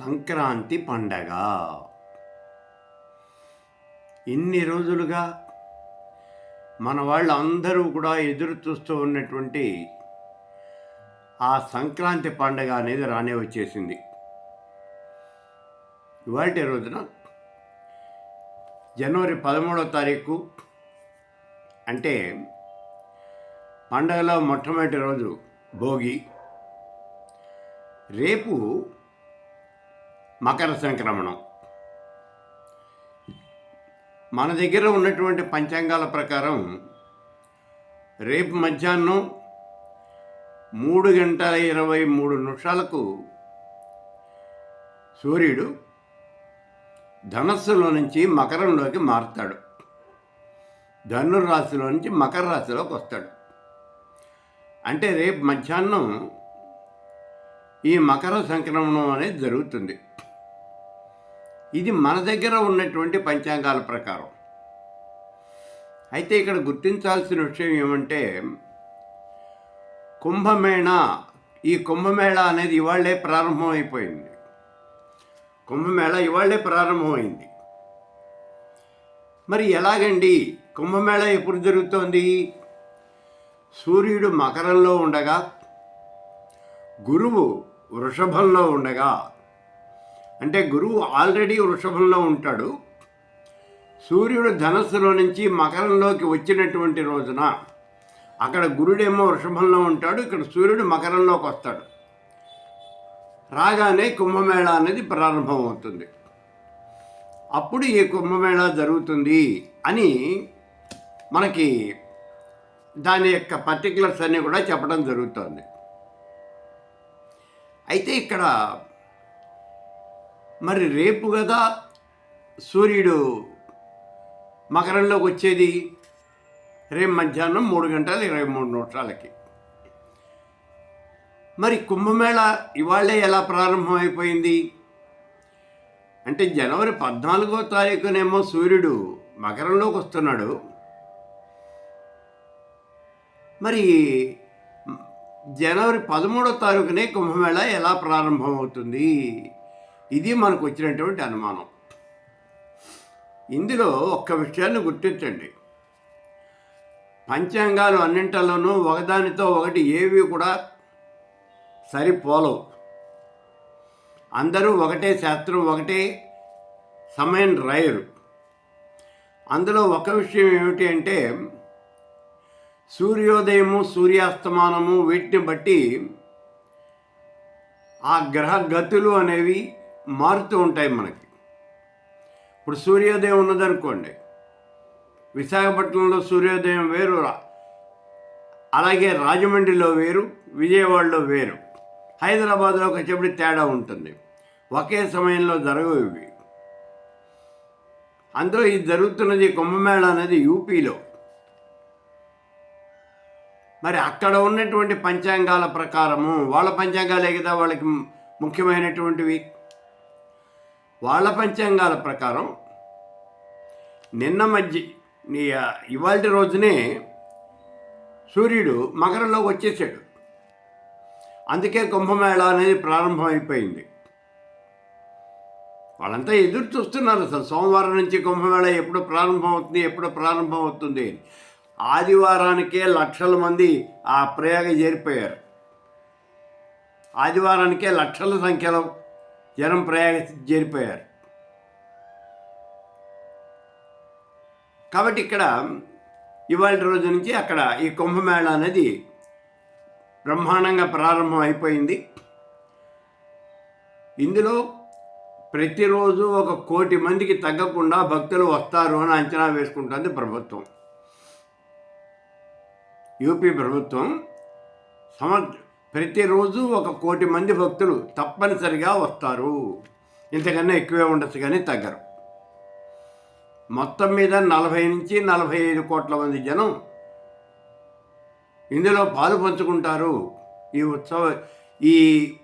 సంక్రాంతి పండగ. ఇన్ని రోజులుగా మన వాళ్ళందరూ కూడా ఎదురు చూస్తూ ఉన్నటువంటి ఆ సంక్రాంతి పండగ అనేది రానే వచ్చేసింది. ఇవాళ రోజున జనవరి పదమూడో తారీఖు అంటే పండగలో మొట్టమొదటి రోజు భోగి. రేపు మకర సంక్రమణం. మన దగ్గర ఉన్నటువంటి పంచాంగాల ప్రకారం రేపు మధ్యాహ్నం మూడు గంటల ఇరవై మూడు నిమిషాలకు సూర్యుడు ధనస్సులో నుంచి మకరంలోకి మారుతాడు. ధనుర్రాశిలో నుంచి మకర రాశిలోకి వస్తాడు. అంటే రేపు మధ్యాహ్నం ఈ మకర సంక్రమణం అనేది జరుగుతుంది. ఇది మన దగ్గర ఉన్నటువంటి పంచాంగాల ప్రకారం. అయితే ఇక్కడ గుర్తించాల్సిన విషయం ఏమంటే కుంభమేళ ఈ కుంభమేళ అనేది ఇవాళ్ళే ప్రారంభమైపోయింది. కుంభమేళ ఇవాళ్ళే ప్రారంభమైంది. మరి ఎలాగండి? కుంభమేళ ఎప్పుడు జరుగుతోంది? సూర్యుడు మకరంలో ఉండగా గురువు వృషభంలో ఉండగా అంటే గురువు ఆల్రెడీ వృషభంలో ఉంటాడు. సూర్యుడు ధనస్సులో నుంచి మకరంలోకి వచ్చినటువంటి రోజున అక్కడ గురుడేమో వృషభంలో ఉంటాడు ఇక్కడ సూర్యుడు మకరంలోకి వస్తాడు. రాగానే కుంభమేళ అనేది ప్రారంభం అవుతుంది అప్పుడు ఈ కుంభమేళ జరుగుతుంది అని మనకి దాని యొక్క పర్టికులర్స్ అన్నీ కూడా చెప్పడం జరుగుతుంది. అయితే ఇక్కడ మరి రేపు కదా సూర్యుడు మకరంలోకి వచ్చేది? రేపు మధ్యాహ్నం మూడు గంటల ఇరవై మూడు నిమిషాలకి. మరి కుంభమేళ ఇవాళే ఎలా ప్రారంభమైపోయింది? అంటే జనవరి పద్నాలుగో తారీఖునేమో సూర్యుడు మకరంలోకి వస్తున్నాడు. మరి జనవరి పదమూడో తారీఖునే కుంభమేళ ఎలా ప్రారంభమవుతుంది? ఇది మనకు వచ్చినటువంటి అనుమానం. ఇందులో ఒక్క విషయాన్ని గుర్తించండి. పంచాంగాలు అన్నింటిలోనూ ఒకదానితో ఒకటి ఏవి కూడా సరిపోలవు. అందరూ ఒకటే శాస్త్రం ఒకటే సమయం రాయరు. అందులో ఒక విషయం ఏమిటి అంటే సూర్యోదయము సూర్యాస్తమానము వీటిని బట్టి ఆ గ్రహ గతులు అనేవి మారుతూ ఉంటాయి మనకి. ఇప్పుడు సూర్యోదయం ఉన్నదనుకోండి విశాఖపట్నంలో సూర్యోదయం వేరు అలాగే రాజమండ్రిలో వేరు విజయవాడలో వేరు. హైదరాబాద్లో వచ్చేప్పుడు తేడా ఉంటుంది. ఒకే సమయంలో జరగవు ఇవి. అందులో ఇది జరుగుతున్నది కుంభమేళ అనేది యూపీలో. మరి అక్కడ ఉన్నటువంటి పంచాంగాల ప్రకారము వాళ్ళ పంచాంగాలే కదా వాళ్ళకి ముఖ్యమైనటువంటివి. వాళ్ళ పంచాంగాల ప్రకారం నిన్న మధ్య ఇవాళ రోజునే సూర్యుడు మకరంలోకి వచ్చేసాడు. అందుకే కుంభమేళ అనేది ప్రారంభమైపోయింది. వాళ్ళంతా ఎదురు చూస్తున్నారు అసలు సోమవారం నుంచి కుంభమేళ ఎప్పుడు ప్రారంభం అవుతుంది ఎప్పుడు ప్రారంభమవుతుంది అని. ఆదివారానికే లక్షల మంది ఆ ప్రయాగ చేరిపోయారు. ఆదివారానికే లక్షల సంఖ్యలో జనం ప్రయాగ చేరిపోయారు. కాబట్టి ఇక్కడ ఇవాళ రోజు నుంచి అక్కడ ఈ కుంభమేళ అనేది బ్రహ్మాండంగా ప్రారంభం అయిపోయింది. ఇందులో ప్రతిరోజు ఒక కోటి మందికి తగ్గకుండా భక్తులు వస్తారు అని అంచనా వేసుకుంటుంది ప్రభుత్వం. యూపీ ప్రభుత్వం. సమ ప్రతిరోజు ఒక కోటి మంది భక్తులు తప్పనిసరిగా వస్తారు. ఇంతకన్నా ఎక్కువే ఉండొచ్చు కానీ తగ్గరు. మొత్తం మీద నలభై నుంచి నలభై ఐదు కోట్ల మంది జనం ఇందులో పాలు పంచుకుంటారు. ఈ ఉత్సవ ఈ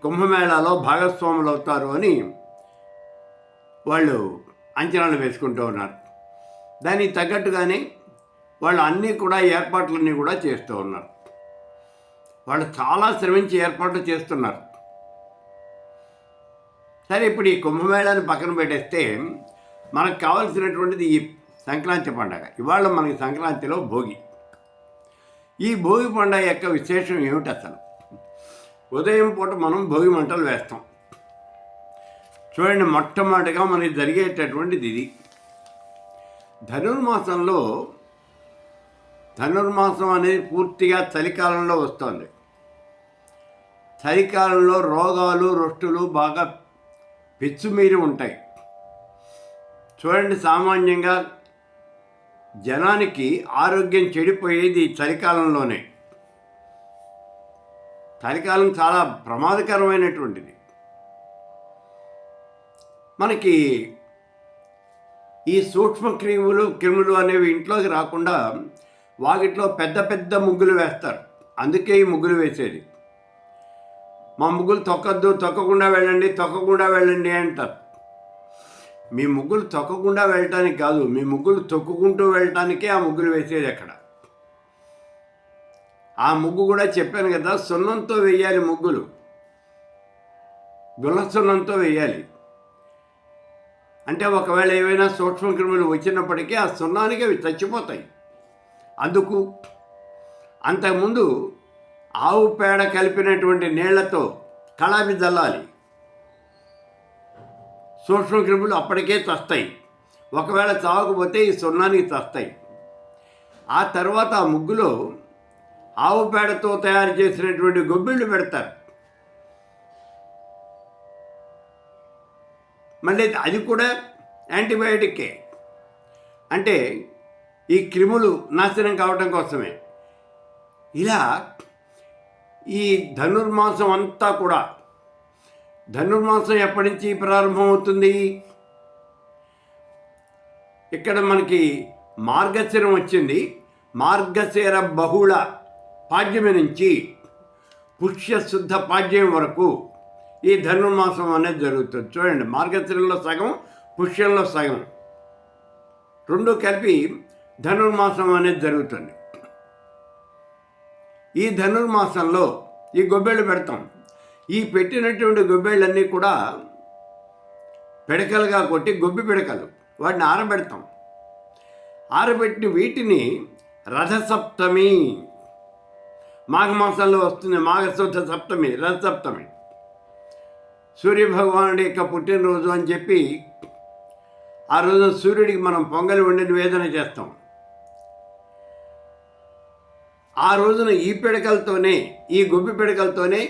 కుంభమేళాలో భాగస్వాములు అవుతారు అని వాళ్ళు అంచనాలు వేసుకుంటూ ఉన్నారు. దానికి తగ్గట్టుగానే వాళ్ళు అన్నీ కూడా ఏర్పాట్లన్నీ కూడా చేస్తూ ఉన్నారు. వాళ్ళు చాలా శ్రమించి ఏర్పాట్లు చేస్తున్నారు. సరే ఇప్పుడు ఈ కుంభమేళాన్ని పక్కన పెట్టేస్తే మనకు కావాల్సినటువంటిది ఈ సంక్రాంతి పండగ. ఇవాళ మనకి సంక్రాంతిలో భోగి. ఈ భోగి పండగ యొక్క విశేషం ఏమిటి అసలు? ఉదయం పూట మనం భోగి మంటలు వేస్తాం. చూడండి మొట్టమొదటిగా మనకి జరిగేటటువంటిది ఇది. ధనుర్మాసంలో ధనుర్మాసం అనేది పూర్తిగా చలికాలంలో వస్తుంది. చలికాలంలో రోగాలు రొష్టులు బాగా పెచ్చుమీరి ఉంటాయి. చూడండి సామాన్యంగా జనానికి ఆరోగ్యం చెడిపోయేది చలికాలంలోనే. చలికాలం చాలా ప్రమాదకరమైనటువంటిది. మనకి ఈ సూక్ష్మ క్రిములు క్రిములు అనేవి ఇంట్లోకి రాకుండా వాకిట్లో పెద్ద పెద్ద ముగ్గులు వేస్తారు. అందుకే ఈ ముగ్గులు వేసేది. మా ముగ్గులు తొక్కద్దు తొక్కకుండా వెళ్ళండి తొక్కకుండా వెళ్ళండి అంటారు. మీ ముగ్గులు తొక్కకుండా వెళ్ళటానికి కాదు మీ ముగ్గులు తొక్కుకుంటూ వెళ్ళటానికే ఆ ముగ్గులు వేసేది అక్కడ. ఆ ముగ్గు కూడా చెప్పాను కదా సున్నంతో వేయాలి ముగ్గులు. గుల్ల సున్నంతో వేయాలి అంటే ఒకవేళ ఏవైనా సూక్ష్మక్రిములు వచ్చినప్పటికీ ఆ సున్నానికి అవి చచ్చిపోతాయి. అందుకు అంతకుముందు ఆవు పేడ కలిపినటువంటి నీళ్ళతో కళాపి చల్లాలి సూక్ష్మక్రిములు అప్పటికే చస్తాయి. ఒకవేళ చావకపోతే ఈ సున్నానికి చస్తాయి. ఆ తర్వాత ఆ ముగ్గులో ఆవు పేడతో తయారు చేసినటువంటి గొబ్బిళ్ళు పెడతారు. మళ్ళీ అది కూడా యాంటీబయాటిక్కే. అంటే ఈ క్రిములు నాశనం కావటం కోసమే. ఇలా ఈ ధనుర్మాసం అంతా కూడా. ధనుర్మాసం ఎప్పటి నుంచి ప్రారంభమవుతుంది? ఇక్కడ మనకి మార్గశిరం వచ్చింది. మార్గశిర బహుళ పాడ్యమి నుంచి పుష్యశుద్ధ పాడ్యం వరకు ఈ ధనుర్మాసం అనేది జరుగుతుంది. చూడండి మార్గశిరంలో సగం పుష్యంలో సగం. రెండు కలిపి ధనుర్మాసం అనేది జరుగుతుంది. ఈ ధనుర్మాసంలో ఈ గొబ్బెళ్ళు పెడతాం. ఈ పెట్టినటువంటి గొబ్బెళ్ళన్నీ కూడా పిడకలుగా కొట్టి గొబ్బి పిడకలు. వాటిని ఆరబెడతాం. ఆరబెట్టిన వీటిని రథసప్తమి మాఘమాసంలో వస్తుంది మాఘశుద్ధ సప్తమి రథసప్తమి. సూర్యభగవానుడి యొక్క పుట్టినరోజు అని చెప్పి ఆ రోజు సూర్యుడికి మనం పొంగలి వండి నివేదన చేస్తాం. ఆ రోజున ఈ పిడకలతోనే ఈ గుబ్బి పిడకలతోనే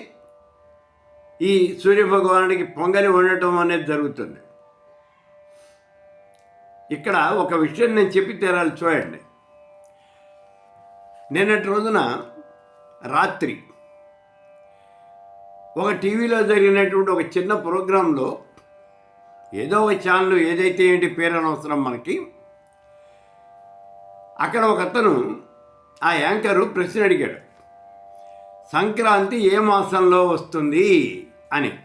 ఈ సూర్యభగవానుడికి పొంగలి వండటం అనేది జరుగుతుంది. ఇక్కడ ఒక విషయం నేను చెప్పి తీరాలి చూడండి. నిన్నటి రోజున రాత్రి ఒక టీవీలో జరిగినటువంటి ఒక చిన్న ప్రోగ్రాంలో ఏదో ఒక ఛానల్ ఏదైతే ఏంటి పేరు అనవసరం మనకి అక్కడ ఒక అతను ఆ యాంకరు ప్రశ్న అడిగాడు. సంక్రాంతి ఏ మాసంలో వస్తుంది? అని.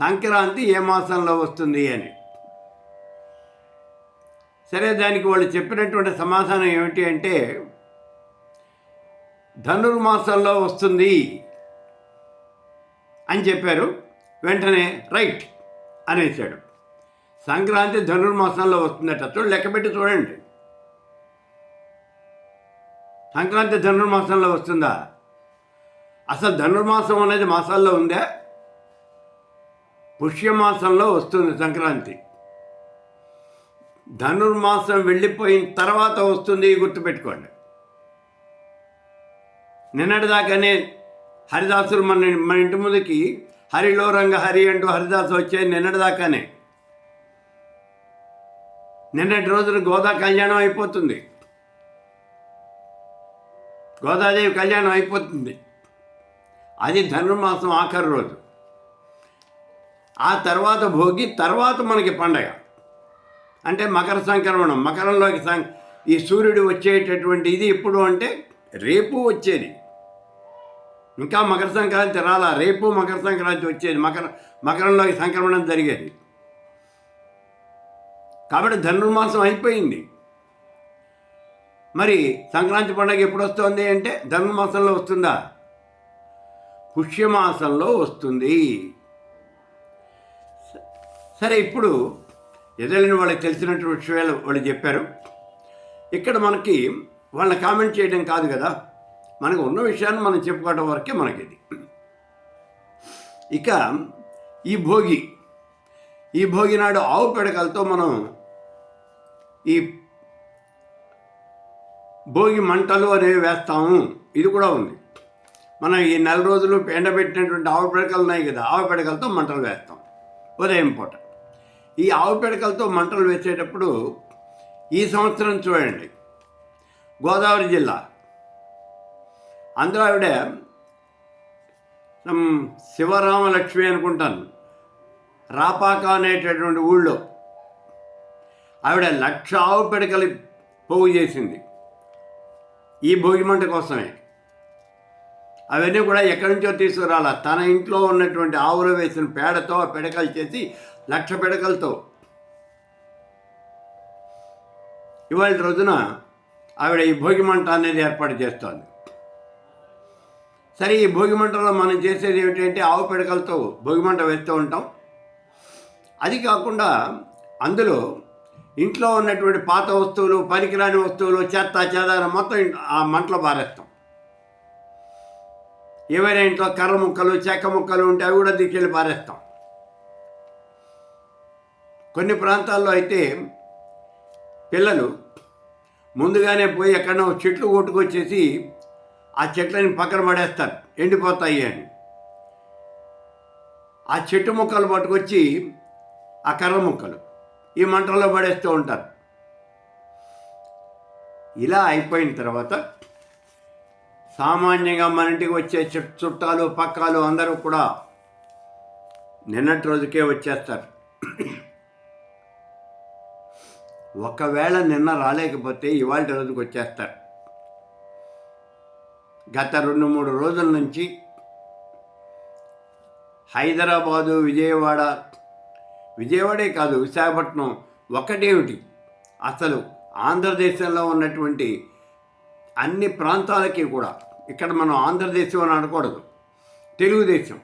సంక్రాంతి ఏ మాసంలో వస్తుంది అని. సరే దానికి వాళ్ళు చెప్పినటువంటి సమాధానం ఏమిటి అంటే ధనుర్మాసంలో వస్తుంది అని చెప్పారు. వెంటనే రైట్ అనేసాడు సంక్రాంతి ధనుర్మాసంలో వస్తుందట. చూడు లెక్కపెట్టి చూడండి. సంక్రాంతి ధనుర్మాసంలో వస్తుందా? అసలు ధనుర్మాసం అనేది మాసాల్లో ఉందా? పుష్యమాసంలో వస్తుంది సంక్రాంతి. ధనుర్మాసం వెళ్ళిపోయిన తర్వాత వస్తుంది గుర్తుపెట్టుకోండి నిన్నటిదాకానే హరిదాసులు మన మన ఇంటి ముందుకి హరిలో రంగ హరి అంటూ హరిదాసు వచ్చే నిన్నటిదాకానే. నిన్నటి రోజున గోదా కళ్యాణం అయిపోతుంది. గోదాదేవి కళ్యాణం అయిపోతుంది. అది ధనుర్మాసం ఆఖరి రోజు. ఆ తర్వాత భోగి తర్వాత మనకి పండగ. అంటే మకర సంక్రమణం మకరంలోకి సం ఈ సూర్యుడు వచ్చేటటువంటి ఇది ఎప్పుడు అంటే రేపు వచ్చేది. ఇంకా మకర సంక్రాంతి రాలా రేపు మకర సంక్రాంతి వచ్చేది. మకర మకరంలోకి సంక్రమణం జరిగేది. కాబట్టి ధనుర్మాసం అయిపోయింది. మరి సంక్రాంతి పండుగ ఎప్పుడు వస్తుంది అంటే ధనుర్మాసంలో వస్తుందా? పుష్యమాసంలో వస్తుంది. సరే ఇప్పుడు ఎదురైన వాళ్ళకి తెలిసినటువంటి విషయాలు వాళ్ళు చెప్పారు. ఇక్కడ మనకి వాళ్ళని కామెంట్ చేయడం కాదు కదా. మనకు ఉన్న విషయాన్ని మనం చెప్పుకోవడం వరకే మనకిది. ఇక ఈ భోగి ఈ భోగి నాడు ఆవు పిడకలతో మనం ఈ భోగి మంటలు అనేవి వేస్తాము. ఇది కూడా ఉంది. మనం ఈ నెల రోజులు ఎండబెట్టినటువంటి ఆవు పిడకలు ఉన్నాయి కదా ఆవు పిడకలతో మంటలు వేస్తాం. ఉదయం పూట. ఈ ఆవు పిడకలతో మంటలు వేసేటప్పుడు ఈ సంవత్సరం చూడండి. గోదావరి జిల్లా. అందులో ఆవిడ శివరామలక్ష్మి అనుకుంటాను. రాపాక అనేటటువంటి ఊళ్ళో. ఆవిడ లక్ష ఆవు పిడకలు పోగు చేసింది. ఈ భోగిమంట కోసమే. అవన్నీ కూడా ఎక్కడి నుంచో తీసుకురాల. తన ఇంట్లో ఉన్నటువంటి ఆవులు వేసిన పేడతో పిడకలు చేసి లక్ష పిడకలతో. ఇవాళ రోజున ఆవిడ ఈ భోగిమంట అనేది ఏర్పాటు చేస్తోంది. సరే ఈ భోగిమంటలో మనం చేసేది ఏమిటంటే ఆవు పిడకలతో భోగిమంట వేస్తూ ఉంటాం. అది కాకుండా అందులో ఇంట్లో ఉన్నటువంటి పాత వస్తువులు పనికిరాని వస్తువులు చెత్త చెదారం మొత్తం ఆ మంటలో పారేస్తాం. ఏవైనా ఇంట్లో కర్ర ముక్కలు చెక్క ముక్కలు ఉంటే అవి కూడా దిక్కెళ్ళి పారేస్తాం. కొన్ని ప్రాంతాల్లో అయితే పిల్లలు ముందుగానే పోయి ఎక్కడో చెట్లు కొట్టుకొచ్చేసి ఆ చెట్లని పక్కన పడేస్తారు. ఎండిపోతాయి అని. ఆ చెట్టు ముక్కలు పట్టుకొచ్చి ఆ కర్ర ముక్కలు. ఈ మంటల్లో పడేస్తూ ఉంటారు. ఇలా అయిపోయిన తర్వాత సామాన్యంగా మన ఇంటికి వచ్చే చుట్టాలు పక్కాలు అందరూ కూడా నిన్నటి రోజుకే వచ్చేస్తారు. ఒకవేళ నిన్న రాలేకపోతే ఇవాళ రోజుకి వచ్చేస్తారు. గత రెండు మూడు రోజుల నుంచి హైదరాబాదు విజయవాడ విజయవాడే కాదు విశాఖపట్నం ఒకటేమిటి అసలు ఆంధ్రదేశంలో ఉన్నటువంటి అన్ని ప్రాంతాలకి కూడా ఇక్కడ మనం ఆంధ్రదేశం అని అనకూడదు. తెలుగుదేశం.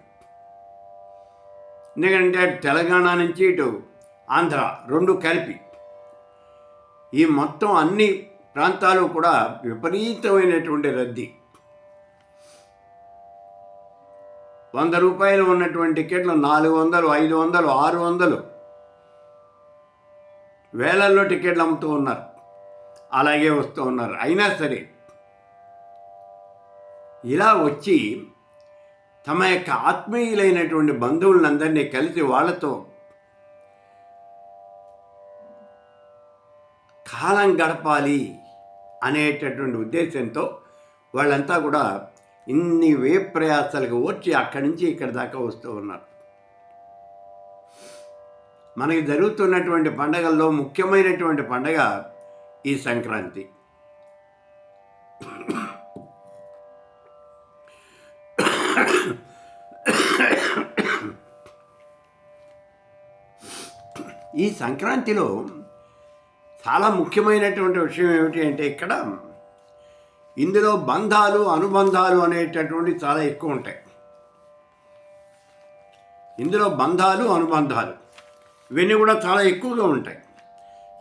ఎందుకంటే తెలంగాణ నుంచి ఇటు ఆంధ్ర రెండు కలిపి. ఈ మొత్తం అన్ని ప్రాంతాలు కూడా విపరీతమైనటువంటి రద్దీ. వంద రూపాయలు ఉన్నటువంటి టికెట్లు నాలుగు వందలు ఐదు వందలు ఆరు వందలు. వేలల్లో టికెట్లు అమ్ముతూ ఉన్నారు. అలాగే వస్తూ ఉన్నారు. అయినా సరే ఇలా వచ్చి తమ యొక్క ఆత్మీయులైనటువంటి బంధువులందరినీ కలిసి వాళ్ళతో కాలం గడపాలి అనేటటువంటి ఉద్దేశంతో వాళ్ళంతా కూడా ఇన్ని వే ప్రయాసాలకు వచ్చి అక్కడి నుంచి ఇక్కడి దాకా వస్తూ ఉన్నారు. మనకి జరుగుతున్నటువంటి పండగల్లో ముఖ్యమైనటువంటి పండగ ఈ సంక్రాంతి. ఈ సంక్రాంతిలో చాలా ముఖ్యమైనటువంటి విషయం ఏమిటి అంటే ఇక్కడ ఇందులో బంధాలు అనుబంధాలు అనేటటువంటి చాలా ఎక్కువ ఉంటాయి. ఇందులో బంధాలు అనుబంధాలు ఇవన్నీ కూడా చాలా ఎక్కువగా ఉంటాయి.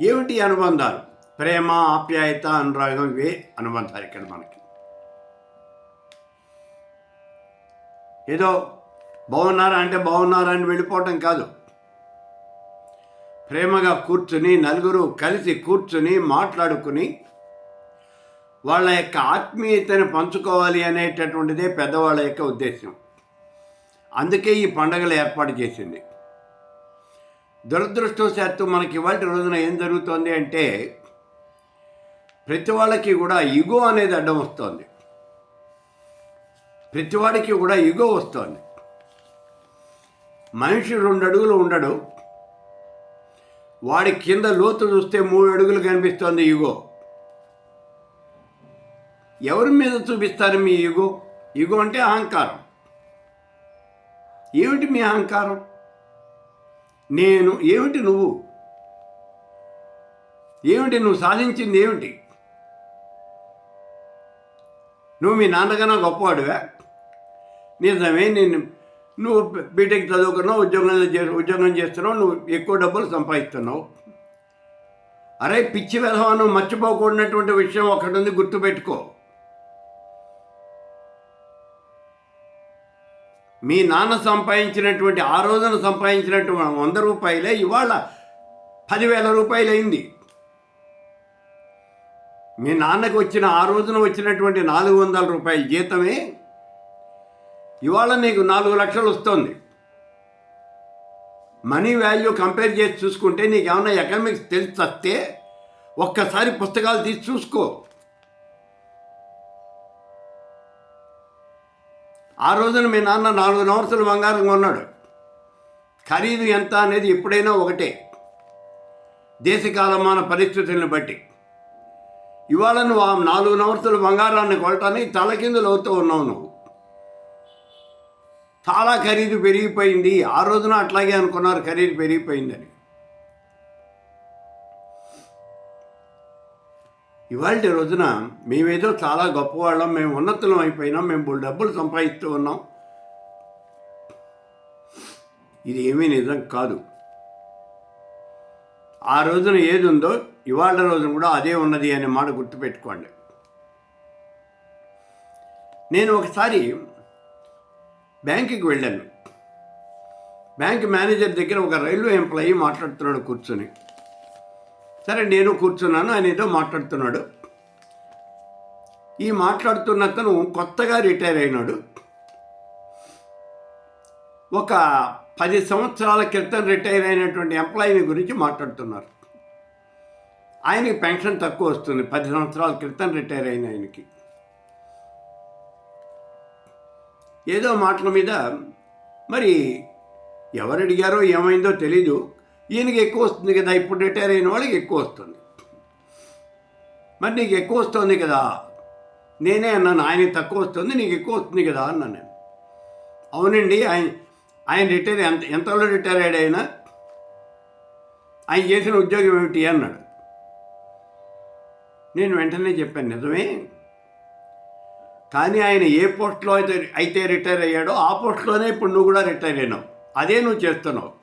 ఏమిటి అనుబంధాలు? ప్రేమ ఆప్యాయత అనురాగం ఇవే అనుబంధాలు ఇక్కడ మనకి. ఏదో బాగున్నారా అంటే బాగున్నారా అని వెళ్ళిపోవటం కాదు. ప్రేమగా కూర్చుని నలుగురు కలిసి కూర్చుని మాట్లాడుకుని వాళ్ళ యొక్క ఆత్మీయతను పంచుకోవాలి అనేటటువంటిదే పెద్దవాళ్ళ యొక్క ఉద్దేశం అందుకే ఈ పండగలు ఏర్పాటు చేసింది. దురదృష్టవశాత్తు మనకి ఇవాటి రోజున ఏం జరుగుతోంది అంటే ప్రతి వాళ్ళకి కూడా ఇగో అనేది అడ్డం వస్తుంది. ప్రతివాడికి కూడా ఇగో వస్తుంది. మనిషి రెండు అడుగులు ఉండడు. వాడి కింద లోతు చూస్తే మూడు అడుగులు కనిపిస్తోంది ఇగో ఎవరి మీద చూపిస్తారు మీ ఈగో? ఇగో అంటే అహంకారం. ఏమిటి మీ అహంకారం? నేను ఏమిటి నువ్వు? ఏమిటి నువ్వు సాధించింది ఏమిటి? నువ్వు మీ నాన్నకన్నా గొప్పవాడివే? నిజమే నేను నువ్వు బీటెక్ చదువుకున్నావు ఉద్యోగంలో చే ఉద్యోగం చేస్తున్నావు నువ్వు ఎక్కువ డబ్బులు సంపాదిస్తున్నావు. అరే పిచ్చి విధవా నువ్వు మర్చిపోకూడనటువంటి విషయం ఒకటి ఉంది గుర్తుపెట్టుకో. మీ నాన్న సంపాదించినటువంటి ఆ రోజున సంపాదించినటువంటి వంద రూపాయలే ఇవాళ పదివేల రూపాయలు అయింది మీ నాన్నకు వచ్చిన ఆ రోజున వచ్చినటువంటి నాలుగు వందల రూపాయల జీతమే ఇవాళ నీకు నాలుగు లక్షలు వస్తుంది. మనీ వాల్యూ కంపేర్ చేసి చూసుకుంటే నీకు ఏమైనా ఎకనామిక్స్ తెలిసి వస్తే ఒక్కసారి పుస్తకాలు తీసి చూసుకో. ఆ రోజున మీ నాన్న నాలుగు నవర్సులు బంగారం కొన్నాడు ఖరీదు ఎంత అనేది ఎప్పుడైనా ఒకటే. దేశకాలమాన పరిస్థితులను బట్టి. ఇవాళ నువ్వు ఆ నాలుగు నవర్సులు బంగారాన్ని కొనటానికి తలకిందులు అవుతూ ఉన్నావు నువ్వు. చాలా ఖరీదు పెరిగిపోయింది. ఆ రోజున అట్లాగే అనుకున్నారు ఖరీదు పెరిగిపోయిందని. ఇవాళ రోజున మేమేదో చాలా గొప్పవాళ్ళం మేము ఉన్నతులం అయిపోయినాం మేము డబ్బులు సంపాదిస్తూ ఉన్నాం. ఇది ఏమీ నిజం కాదు. ఆ రోజున ఏది ఉందో ఇవాళ రోజున కూడా అదే ఉన్నది అనే మాట గుర్తుపెట్టుకోండి. నేను ఒకసారి బ్యాంకుకి వెళ్ళాను. బ్యాంక్ మేనేజర్ దగ్గర ఒక రైల్వే ఎంప్లాయీ మాట్లాడుతున్నాడు కూర్చొని. సరే నేను కూర్చున్నాను. ఆయన ఏదో మాట్లాడుతున్నాడు. ఈ మాట్లాడుతున్న అతను కొత్తగా రిటైర్ అయినాడు. ఒక పది సంవత్సరాల క్రితం రిటైర్ అయినటువంటి ఎంప్లాయీని గురించి మాట్లాడుతున్నారు. ఆయనకి పెన్షన్ తక్కువ వస్తుంది. పది సంవత్సరాల క్రితం రిటైర్ అయిన ఆయనకి. ఏదో మాటల మీద మరి ఎవరు అడిగారో ఏమైందో తెలీదు. ఈయనకి ఎక్కువ వస్తుంది కదా ఇప్పుడు రిటైర్ అయిన వాళ్ళకి ఎక్కువ వస్తుంది. మరి నీకు ఎక్కువ వస్తుంది కదా నేనే అన్నాను ఆయనకి తక్కువ వస్తుంది నీకు ఎక్కువ వస్తుంది కదా అన్నాను నేను. అవునండి ఆయన ఆయన రిటైర్ ఎంత ఎంతలో రిటైర్ అయ్యాడు ఆయన? ఆయన చేసిన ఉద్యోగం ఏమిటి అన్నాడు. నేను వెంటనే చెప్పాను నిజమే. కానీ ఆయన ఏ పోస్ట్లో అయితే అయితే రిటైర్ అయ్యాడో ఆ పోస్ట్లోనే ఇప్పుడు నువ్వు కూడా రిటైర్ అయినావు. అదే నువ్వు చేస్తున్నావు.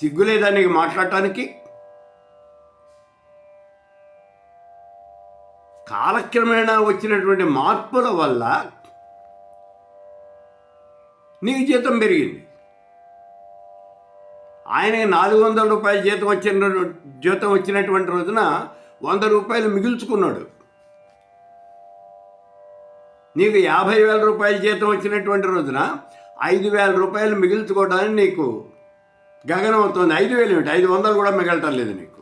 సిగ్గులేదా నీకు మాట్లాడటానికి? కాలక్రమేణా వచ్చినటువంటి మార్పుల వల్ల నీకు జీతం పెరిగింది. ఆయనకి నాలుగు వందల రూపాయల జీతం వచ్చిన జీతం వచ్చినటువంటి రోజున వంద రూపాయలు మిగుల్చుకున్నాడు. నీకు యాభై వేల రూపాయల జీతం వచ్చినటువంటి రోజున ఐదు వేల రూపాయలు మిగుల్చుకోవడానికి నీకు గగనం అవుతుంది. ఐదు వేలు ఏమిటి? ఐదు వందలు కూడా మిగలటం లేదు నీకు.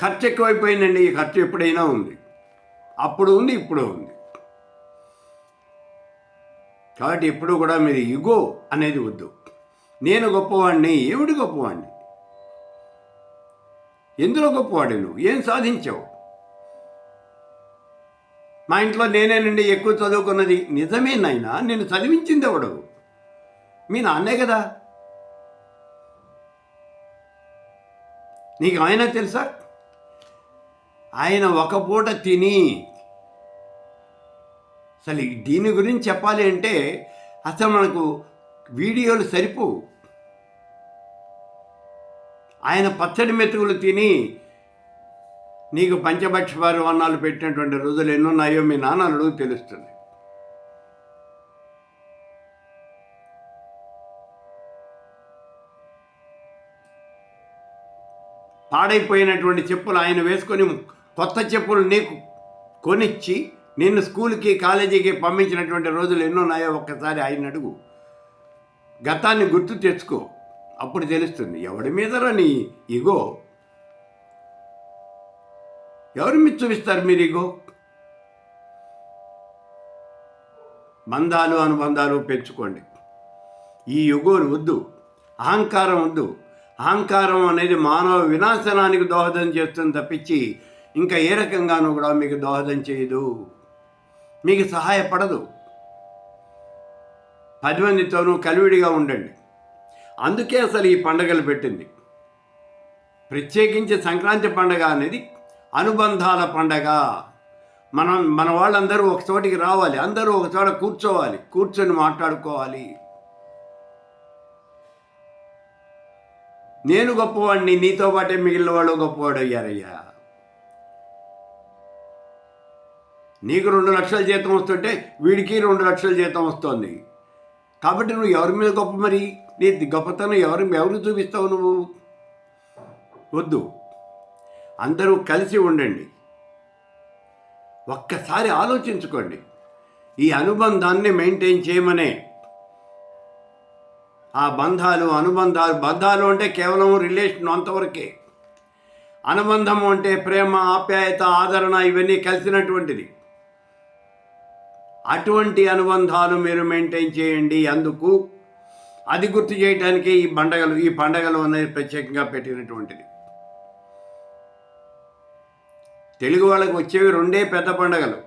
ఖర్చు ఎక్కువైపోయిందండి. ఈ ఖర్చు ఎప్పుడైనా ఉంది. అప్పుడు ఉంది ఇప్పుడు ఉంది. కాబట్టి ఎప్పుడు కూడా మీరు ఇగో అనేది వద్దు. నేను గొప్పవాడిని ఏమిటి గొప్పవాడిని? ఎందులో గొప్పవాడి నువ్వు? ఏం సాధించావు? మా ఇంట్లో నేనేనండి ఎక్కువ చదువుకున్నది. నిజమే నాయనా నేను చదివించింది ఎవడవు మీ నాన్నే కదా. నీకు ఆయన తెలుసా? ఆయన ఒక పూట తిని అసలు దీని గురించి చెప్పాలి అంటే అసలు మనకు వీడియోలు సరిపు. ఆయన పచ్చడి మెతుకులు తిని నీకు పంచభక్ష అన్నాలు పెట్టినటువంటి రోజులు ఎన్నున్నాయో మీ నాన్న అడుగు తెలుస్తుంది. పాడైపోయినటువంటి చెప్పులు ఆయన వేసుకొని కొత్త చెప్పులు నీకు కొనిచ్చి నిన్ను స్కూల్కి కాలేజీకి పంపించినటువంటి రోజులు ఎన్నున్నాయో ఒక్కసారి ఆయన అడుగు. గతాన్ని గుర్తు తెచ్చుకో. అప్పుడు తెలుస్తుంది. ఎవడి మీదరా నీ ఇగో? ఎవరి మీద చూపిస్తారు మీరు ఇగో? బంధాలు అనుబంధాలు పెంచుకోండి. ఈ యుగోలు వద్దు. అహంకారం వద్దు. అహంకారం అనేది మానవ వినాశనానికి దోహదం చేస్తుంది తప్పించి ఇంకా ఏ రకంగానూ కూడా మీకు దోహదం చేయదు. మీకు సహాయపడదు. పది మందితోనూ కలివిడిగా ఉండండి. అందుకే అసలు ఈ పండగలు పెట్టింది. ప్రత్యేకించి సంక్రాంతి పండగ అనేది అనుబంధాల పండగ. మనం మన వాళ్ళందరూ ఒక చోటికి రావాలి. అందరూ ఒక చోట కూర్చోవాలి. కూర్చొని మాట్లాడుకోవాలి. నేను గొప్పవాడిని నీతో పాటే మిగిలిన వాళ్ళు గొప్పవాడు అయ్యారయ్యా. నీకు రెండు లక్షల జీతం వస్తుంటే వీడికి రెండు లక్షల జీతం వస్తుంది. కాబట్టి నువ్వు ఎవరి మీద గొప్ప మరి? నీ గొప్పతనం ఎవరి ఎవరు చూపిస్తావు నువ్వు? వద్దు. అందరూ కలిసి ఉండండి. ఒక్కసారి ఆలోచించుకోండి. ఈ అనుబంధాన్ని మెయింటైన్ చేయమనే ఆ బంధాలు అనుబంధాలు బంధాలు అంటే కేవలం రిలేషన్ అంతవరకే. అనుబంధం అంటే ప్రేమ ఆప్యాయత ఆదరణ ఇవన్నీ కలిసినటువంటిది. అటువంటి అనుబంధాలు మీరు మెయింటైన్ చేయండి. అందుకు అది గుర్తు చేయడానికి ఈ పండగలు ఈ పండగలు అనేది ప్రత్యేకంగా పెట్టినటువంటిది. తెలుగు వాళ్ళకి వచ్చేవి రెండే పెద్ద పండగలు.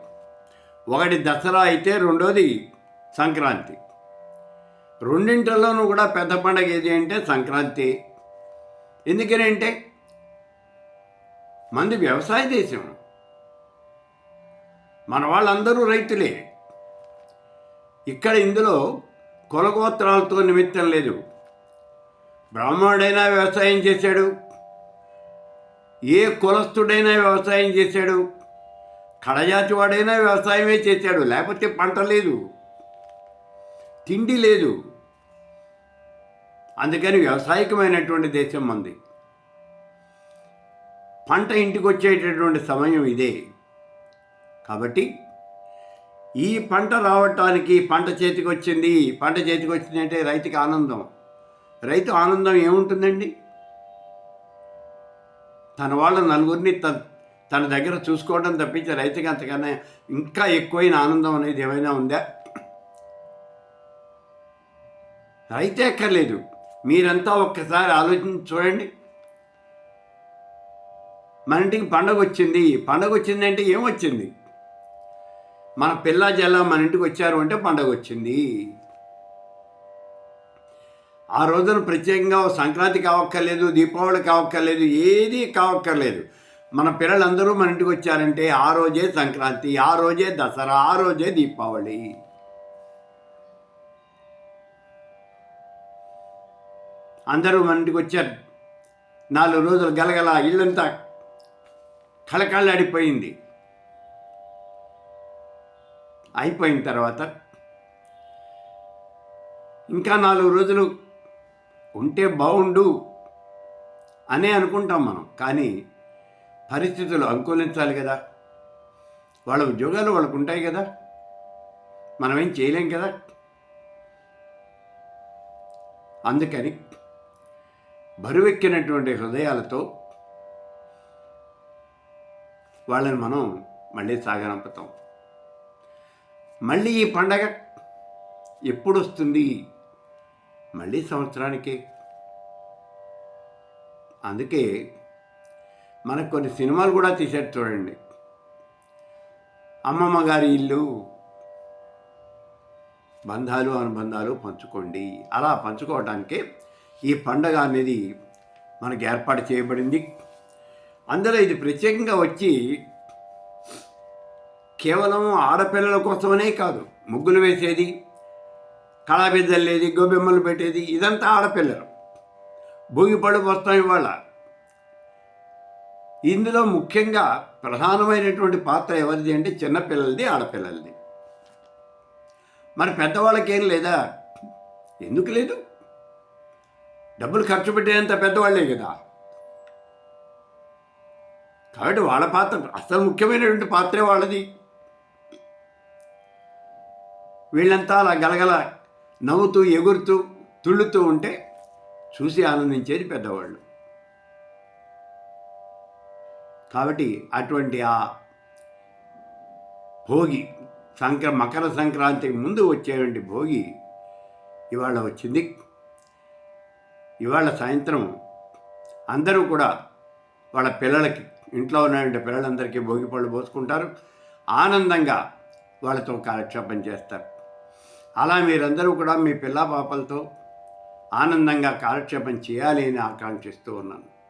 ఒకటి దసరా అయితే రెండోది సంక్రాంతి. రెండింటిలోనూ కూడా పెద్ద పండగ ఏది అంటే సంక్రాంతి. ఎందుకని అంటే మంది వ్యవసాయ దేశం. మన వాళ్ళందరూ రైతులే. ఇక్కడ ఇందులో కులగోత్రాలతో నిమిత్తం లేదు. బ్రాహ్మణుడైనా వ్యవసాయం చేశాడు. ఏ కులస్థుడైనా వ్యవసాయం చేశాడు. కడజాతి వాడైనా వ్యవసాయమే చేశాడు. లేకపోతే పంట లేదు. తిండి లేదు. అందుకని వ్యవసాయకమైనటువంటి దేశం మంది. పంట ఇంటికి వచ్చేటటువంటి సమయం ఇదే. కాబట్టి ఈ పంట రావటానికి పంట చేతికి వచ్చింది పంట చేతికి వచ్చింది అంటే రైతుకి ఆనందం. రైతు ఆనందం ఏముంటుందండి? తన వాళ్ళ నలుగురిని తన తన దగ్గర చూసుకోవడం తప్పించి రైతుకి అంతకన్నా ఇంకా ఎక్కువైన ఆనందం అనేది ఏమైనా ఉందా? రైతే ఎక్కర్లేదు మీరంతా ఒక్కసారి ఆలోచించి చూడండి. మన ఇంటికి పండగ వచ్చింది. పండగ వచ్చింది అంటే ఏమొచ్చింది మన పిల్ల జల్ల మన ఇంటికి వచ్చారు అంటే పండగ వచ్చింది. ఆ రోజున ప్రత్యేకంగా సంక్రాంతి కావక్కర్లేదు దీపావళి కావక్కర్లేదు ఏది కావక్కర్లేదు. మన పిల్లలందరూ మన ఇంటికి వచ్చారంటే ఆ రోజే సంక్రాంతి ఆ రోజే దసరా ఆ రోజే దీపావళి. అందరూ మన ఇంటికి వచ్చారు. నాలుగు రోజులు గలగల ఇల్లంతా కళకళలాడిపోయింది. అయిపోయిన తర్వాత ఇంకా నాలుగు రోజులు ఉంటే బాగుండు అనే అనుకుంటాం మనం. కానీ పరిస్థితులు అనుకూలించాలి కదా. వాళ్ళ ఉద్యోగాలు వాళ్ళకు ఉంటాయి కదా. మనం ఏం చేయలేం కదా. అందుకని బరువెక్కినటువంటి హృదయాలతో వాళ్ళని మనం మళ్ళీ సాగనంపుతాం. మళ్ళీ ఈ పండగ ఎప్పుడు వస్తుంది? మళ్ళీ సంవత్సరానికే. అందుకే మనకు కొన్ని సినిమాలు కూడా తీసేది చూడండి. అమ్మమ్మ గారి ఇల్లు బంధాలు అనుబంధాలు పంచుకోండి. అలా పంచుకోవటానికే ఈ పండగ అనేది మనకు ఏర్పాటు చేయబడింది. అందులో ఇది ప్రత్యేకంగా వచ్చి కేవలం ఆడపిల్లల కోసమనే కాదు ముగ్గులు వేసేది కళాబిద్దలేది గోబెమ్మలు పెట్టేది ఇదంతా ఆడపిల్లలు. భోగిపళ్ళు వస్తాం ఇవాళ. ఇందులో ముఖ్యంగా ప్రధానమైనటువంటి పాత్ర ఎవరిది అంటే చిన్నపిల్లలది ఆడపిల్లలది. మరి పెద్దవాళ్ళకేం లేదా? ఎందుకు లేదు? డబ్బులు ఖర్చు పెట్టేంత పెద్దవాళ్ళే కదా. కాబట్టి వాళ్ళ పాత్ర అసలు ముఖ్యమైనటువంటి పాత్రే వాళ్ళది. వీళ్ళంతా అలా గలగల నవ్వుతూ ఎగురుతూ తుళ్ళుతూ ఉంటే చూసి ఆనందించేది పెద్దవాళ్ళు. కాబట్టి అటువంటి ఆ భోగి సంక్ర మకర సంక్రాంతికి ముందు వచ్చేటువంటి భోగి ఇవాళ వచ్చింది. ఇవాళ సాయంత్రం అందరూ కూడా వాళ్ళ పిల్లలకి ఇంట్లో ఉన్నటువంటి పిల్లలందరికీ భోగి పళ్ళు పోసుకుంటారు. ఆనందంగా వాళ్ళతో కాలక్షేపం చేస్తారు. అలా మీరందరూ కూడా మీ పిల్ల పాపలతో ఆనందంగా కాలక్షేపం చేయాలి అని ఆకాంక్షిస్తూ ఉన్నాను.